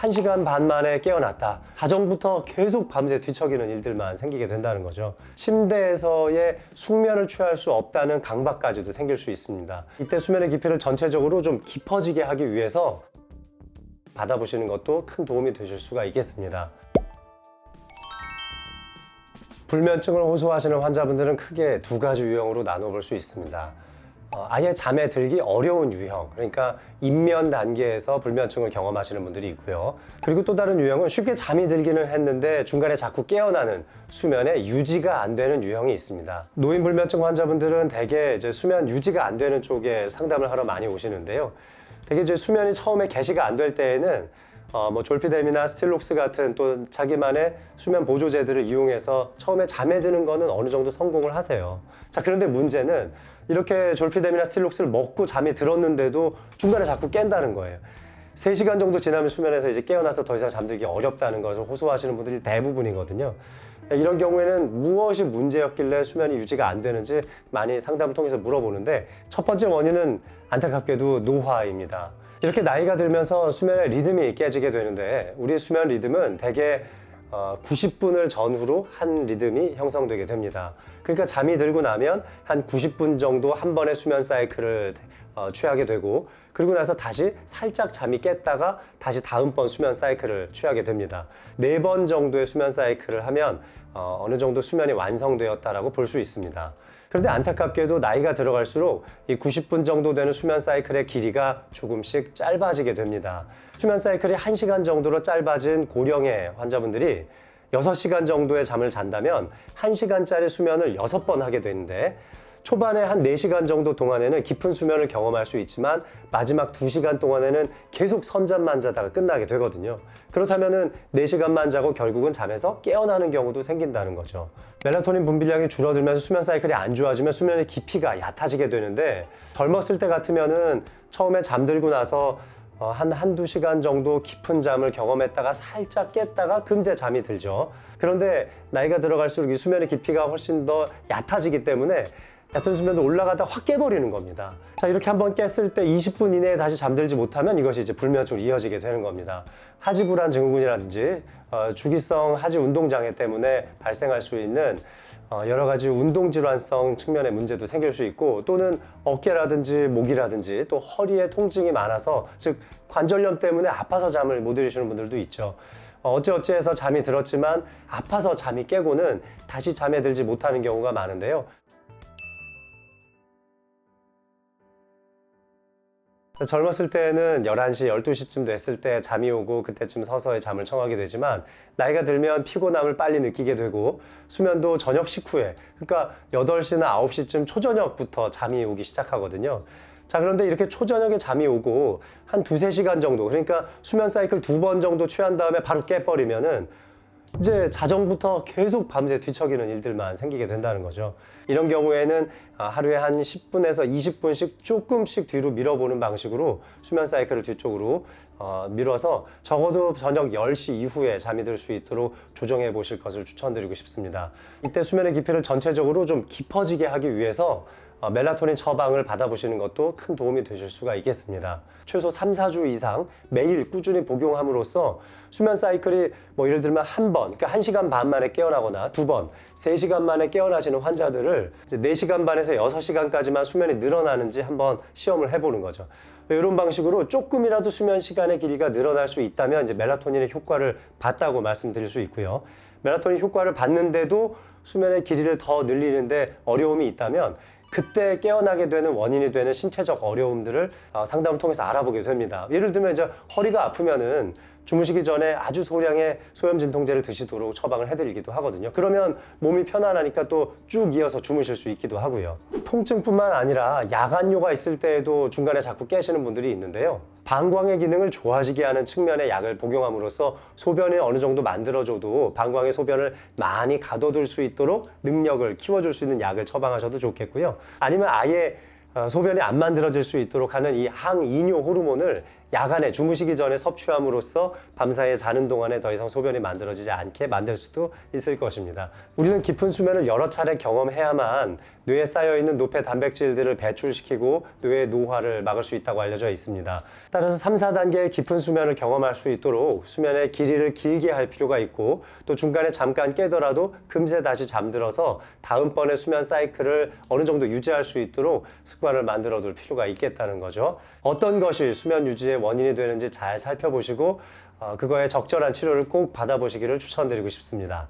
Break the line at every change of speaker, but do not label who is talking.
1시간 반 만에 깨어났다. 자정부터 계속 밤새 뒤척이는 일들만 생기게 된다는 거죠. 침대에서의 숙면을 취할 수 없다는 강박까지도 생길 수 있습니다. 이때 수면의 깊이를 전체적으로 좀 깊어지게 하기 위해서 받아보시는 것도 큰 도움이 되실 수가 있겠습니다. 불면증을 호소하시는 환자분들은 크게 두 가지 유형으로 나눠볼 수 있습니다. 어, 아예 잠에 들기 어려운 유형, 그러니까 입면 단계에서 불면증을 경험하시는 분들이 있고요. 그리고 또 다른 유형은 쉽게 잠이 들기는 했는데 중간에 자꾸 깨어나는 수면에 유지가 안 되는 유형이 있습니다. 노인 불면증 환자분들은 대개 이제 수면 유지가 안 되는 쪽에 상담을 하러 많이 오시는데요. 대개 이제 수면이 처음에 개시가 안 될 때에는 어, 뭐 졸피뎀이나 스틸록스 같은 또 자기만의 수면 보조제들을 이용해서 처음에 잠에 드는 거는 어느 정도 성공을 하세요. 자, 그런데 문제는 이렇게 졸피뎀이나 스틸록스를 먹고 잠이 들었는데도 중간에 자꾸 깬다는 거예요. 3시간 정도 지나면 수면에서 이제 깨어나서 더 이상 잠들기 어렵다는 것을 호소하시는 분들이 대부분이거든요. 이런 경우에는 무엇이 문제였길래 수면이 유지가 안 되는지 많이 상담을 통해서 물어보는데 첫 번째 원인은 안타깝게도 노화입니다. 이렇게 나이가 들면서 수면의 리듬이 깨지게 되는데 우리의 수면 리듬은 대개 어, 90분을 전후로 한 리듬이 형성되게 됩니다. 그러니까 잠이 들고 나면 한 90분 정도 한 번의 수면 사이클을 어, 취하게 되고 그리고 나서 다시 살짝 잠이 깼다가 다시 다음번 수면 사이클을 취하게 됩니다. 네 번 정도의 수면 사이클을 하면 어, 어느 정도 수면이 완성되었다라고 볼 수 있습니다. 그런데 안타깝게도 나이가 들어갈수록 이 90분 정도 되는 수면 사이클의 길이가 조금씩 짧아지게 됩니다. 수면 사이클이 1시간 정도로 짧아진 고령의 환자분들이 6시간 정도의 잠을 잔다면 1시간짜리 수면을 6번 하게 되는데 초반에 한 4시간 정도 동안에는 깊은 수면을 경험할 수 있지만 마지막 2시간 동안에는 계속 선잠만 자다가 끝나게 되거든요. 그렇다면은 4시간만 자고 결국은 잠에서 깨어나는 경우도 생긴다는 거죠. 멜라토닌 분비량이 줄어들면서 수면 사이클이 안 좋아지면 수면의 깊이가 얕아지게 되는데 젊었을 때 같으면은 처음에 잠들고 나서 어, 한 한두 시간 정도 깊은 잠을 경험했다가 살짝 깼다가 금세 잠이 들죠. 그런데 나이가 들어갈수록 이 수면의 깊이가 훨씬 더 얕아지기 때문에 얕은 수면도 올라가다 확 깨버리는 겁니다. 자, 이렇게 한번 깼을 때 20분 이내에 다시 잠들지 못하면 이것이 이제 불면증으로 이어지게 되는 겁니다. 하지 불안 증후군이라든지 어, 주기성 하지 운동 장애 때문에 발생할 수 있는 어, 여러 가지 운동 질환성 측면의 문제도 생길 수 있고 또는 어깨라든지 목이라든지 또 허리에 통증이 많아서 즉 관절염 때문에 아파서 잠을 못 이루시는 분들도 있죠. 어, 어찌어찌해서 잠이 들었지만 아파서 잠이 깨고는 다시 잠에 들지 못하는 경우가 많은데요. 젊었을 때는 11시, 12시쯤 됐을 때 잠이 오고 그때쯤 서서히 잠을 청하게 되지만 나이가 들면 피곤함을 빨리 느끼게 되고 수면도 저녁 식후에 그러니까 8시나 9시쯤 초저녁부터 잠이 오기 시작하거든요. 자, 그런데 이렇게 초저녁에 잠이 오고 한 두세 시간 정도 그러니까 수면 사이클 두 번 정도 취한 다음에 바로 깨버리면은 이제 자정부터 계속 밤새 뒤척이는 일들만 생기게 된다는 거죠. 이런 경우에는 아, 하루에 한 10분에서 20분씩 조금씩 뒤로 밀어보는 방식으로 수면 사이클을 뒤쪽으로 어, 밀어서 적어도 저녁 10시 이후에 잠이 들 수 있도록 조정해 보실 것을 추천드리고 싶습니다. 이때 수면의 깊이를 전체적으로 좀 깊어지게 하기 위해서 어, 멜라토닌 처방을 받아보시는 것도 큰 도움이 되실 수가 있겠습니다. 최소 3, 4주 이상 매일 꾸준히 복용함으로써 수면 사이클이 뭐 예를 들면 한 번, 그러니까 1시간 반 만에 깨어나거나 두 번, 3시간 만에 깨어나시는 환자들을 이제 4시간 반에서 6시간까지만 수면이 늘어나는지 한번 시험을 해보는 거죠. 이런 방식으로 조금이라도 수면 시간 의 길이가 늘어날 수 있다면 이제 멜라토닌의 효과를 봤다고 말씀드릴 수 있고요. 멜라토닌 효과를 봤는데도 수면의 길이를 더 늘리는데 어려움이 있다면 그때 깨어나게 되는 원인이 되는 신체적 어려움들을 어, 상담을 통해서 알아보게 됩니다. 예를 들면 이제 허리가 아프면은 주무시기 전에 아주 소량의 소염 진통제를 드시도록 처방을 해드리기도 하거든요. 그러면 몸이 편안하니까 또 쭉 이어서 주무실 수 있기도 하고요. 통증뿐만 아니라 야간요가 있을 때에도 중간에 자꾸 깨시는 분들이 있는데요. 방광의 기능을 좋아지게 하는 측면의 약을 복용함으로써 소변이 어느 정도 만들어줘도 방광의 소변을 많이 가둬둘 수 있도록 능력을 키워줄 수 있는 약을 처방하셔도 좋겠고요. 아니면 아예 어, 소변이 안 만들어질 수 있도록 하는 이 항이뇨 호르몬을 야간에 주무시기 전에 섭취함으로써 밤사이에 자는 동안에 더 이상 소변이 만들어지지 않게 만들 수도 있을 것입니다. 우리는 깊은 수면을 여러 차례 경험해야만 뇌에 쌓여 있는 노폐 단백질들을 배출시키고 뇌의 노화를 막을 수 있다고 알려져 있습니다. 따라서 3, 4단계의 깊은 수면을 경험할 수 있도록 수면의 길이를 길게 할 필요가 있고 또 중간에 잠깐 깨더라도 금세 다시 잠들어서 다음번에 수면 사이클을 어느 정도 유지할 수 있도록 습관을 만들어 둘 필요가 있겠다는 거죠. 어떤 것이 수면 유지의 원인이 되는지 잘 살펴보시고 어, 그거에 적절한 치료를 꼭 받아보시기를 추천드리고 싶습니다.